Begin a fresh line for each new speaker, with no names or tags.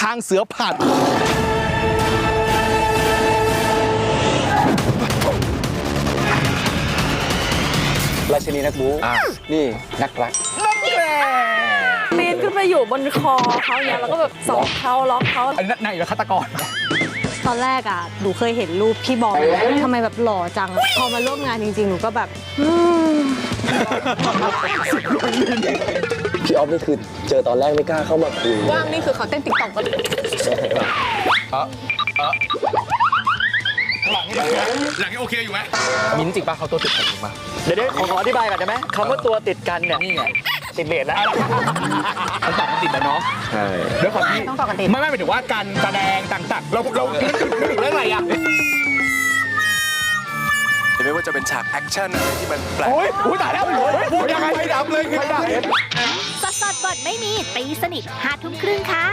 ทางเสือผ่าน
ราชินีนักบู
อะ
นี่นักรัก
ปีนขึ้นไปอยู่บนคอเขาเนี่ยแล้วก็แบบสอกเขาล็อกเขา
อันนี้นายอยู่ฆาตกร
ตอนแรกอะหนูเคยเห็นรูปพี่บอยทำไมแบบหล่อจัง พอมาร่วมงานจริงๆ หนูก็แบบอืม
พี่ ออฟนี่คือเจอตอนแรกไม่กล้าเข้ามาคุย
ว่างนี่คือเขาเต้นติ๊กต็อกกัน
หลังนี้โอเคอยู่ไหมมิ้นท์จริงป่ะเขาตัวติดกันจริงป่ะ
เดี๋ยวๆขอขออธิบายก่อนได้ไหมคำว่าตัวติดกันเนี่ย
นี่ไง
ติดเลทแล้ว
เขาตอบติดแล้วเนาะ
ใช่
ด้วยความที่
ต้องต่อกันติด
ไม่ไม่หมายถึงว่าการแสดงต่างๆเราเรานึกถึงนึกถึงเรื่องอะไรอะ
ไม่ว่าจะเป็นฉากแอคชั่นอะไรที่มันแปลก
โอ้ยโอ้ยตายแล้วโอ้ยพูดยังไงไม่ดับเลยคือไม่ดับ
ดสดบทไม่มีตีสนิทห้าทุ่มครึ่งค่ะ